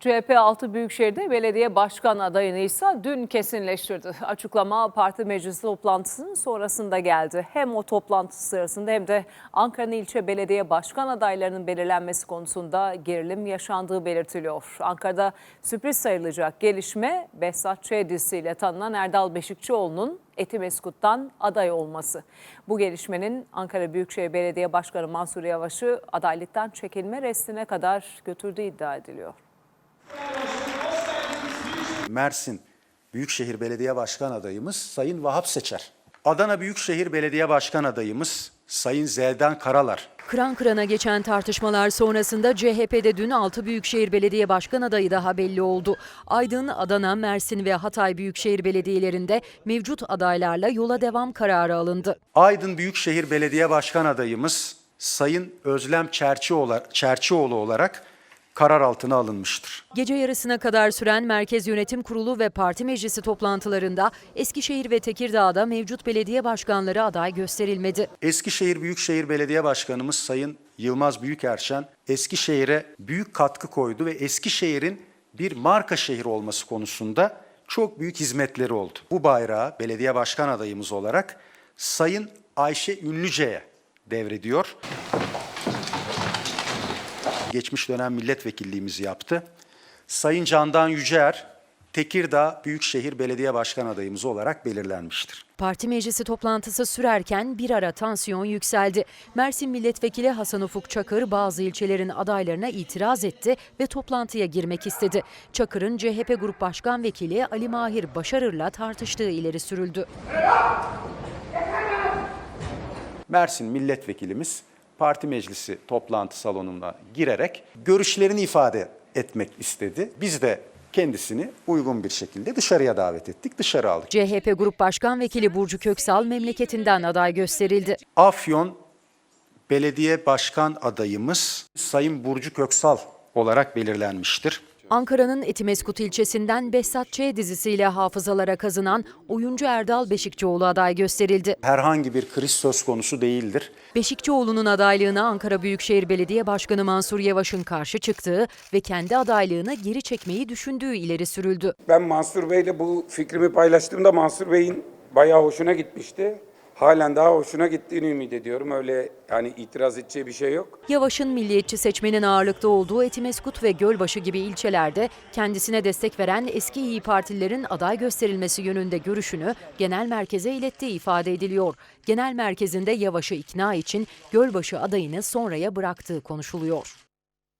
CHP 6 Büyükşehir'de belediye başkan adayını ise dün kesinleştirdi. Açıklama parti meclisi toplantısının sonrasında geldi. Hem o toplantı sırasında hem de Ankara'nın ilçe belediye başkan adaylarının belirlenmesi konusunda gerilim yaşandığı belirtiliyor. Ankara'da sürpriz sayılacak gelişme Behzat Ç. dizisiyle tanınan Erdal Beşikçioğlu'nun Etimeskut'tan aday olması. Bu gelişmenin Ankara Büyükşehir Belediye Başkanı Mansur Yavaş'ı adaylıktan çekilme restine kadar götürdüğü iddia ediliyor. Mersin Büyükşehir Belediye Başkan adayımız Sayın Vahap Seçer. Adana Büyükşehir Belediye Başkan adayımız Sayın Zeldan Karalar. Kıran kırana geçen tartışmalar sonrasında CHP'de dün 6 Büyükşehir Belediye Başkan adayı daha belli oldu. Aydın, Adana, Mersin ve Hatay Büyükşehir Belediyelerinde mevcut adaylarla yola devam kararı alındı. Aydın Büyükşehir Belediye Başkan adayımız Sayın Özlem Çerçioğlu, Çerçioğlu olarak karar altına alınmıştır. Gece yarısına kadar süren Merkez Yönetim Kurulu ve Parti Meclisi toplantılarında Eskişehir ve Tekirdağ'da mevcut belediye başkanları aday gösterilmedi. Eskişehir Büyükşehir Belediye Başkanımız Sayın Yılmaz Büyükerşen Eskişehir'e büyük katkı koydu ve Eskişehir'in bir marka şehir olması konusunda çok büyük hizmetleri oldu. Bu bayrağı belediye başkan adayımız olarak Sayın Ayşe Ünlüce'ye devrediyor. Geçmiş dönem milletvekilliğimizi yaptı. Sayın Candan Yüceer Tekirdağ Büyükşehir Belediye Başkan adayımız olarak belirlenmiştir. Parti meclisi toplantısı sürerken bir ara tansiyon yükseldi. Mersin Milletvekili Hasan Ufuk Çakır bazı ilçelerin adaylarına itiraz etti ve toplantıya girmek istedi. Çakır'ın CHP Grup Başkan Vekili Ali Mahir Başarır'la tartıştığı ileri sürüldü. Mersin milletvekilimiz parti meclisi toplantı salonuna girerek görüşlerini ifade etmek istedi. Biz de kendisini uygun bir şekilde dışarıya davet ettik, dışarı aldık. CHP Grup Başkan Vekili Burcu Köksal memleketinden aday gösterildi. Afyon Belediye Başkan adayımız Sayın Burcu Köksal olarak belirlenmiştir. Ankara'nın Etimeskut ilçesinden Behzat Ç. dizisiyle hafızalara kazınan oyuncu Erdal Beşikçioğlu aday gösterildi. Herhangi bir kriz söz konusu değildir. Beşikçioğlu'nun adaylığına Ankara Büyükşehir Belediye Başkanı Mansur Yavaş'ın karşı çıktığı ve kendi adaylığını geri çekmeyi düşündüğü ileri sürüldü. Ben Mansur Bey'le bu fikrimi paylaştığımda Mansur Bey'in bayağı hoşuna gitmişti. Halen daha hoşuna gittiğini ümit ediyorum. Öyle yani itiraz edeceği bir şey yok. Yavaş'ın milliyetçi seçmenin ağırlıkta olduğu Etimeskut ve Gölbaşı gibi ilçelerde kendisine destek veren eski İyi Partililerin aday gösterilmesi yönünde görüşünü genel merkeze ilettiği ifade ediliyor. Genel merkezinde Yavaş'ı ikna için Gölbaşı adayını sonraya bıraktığı konuşuluyor.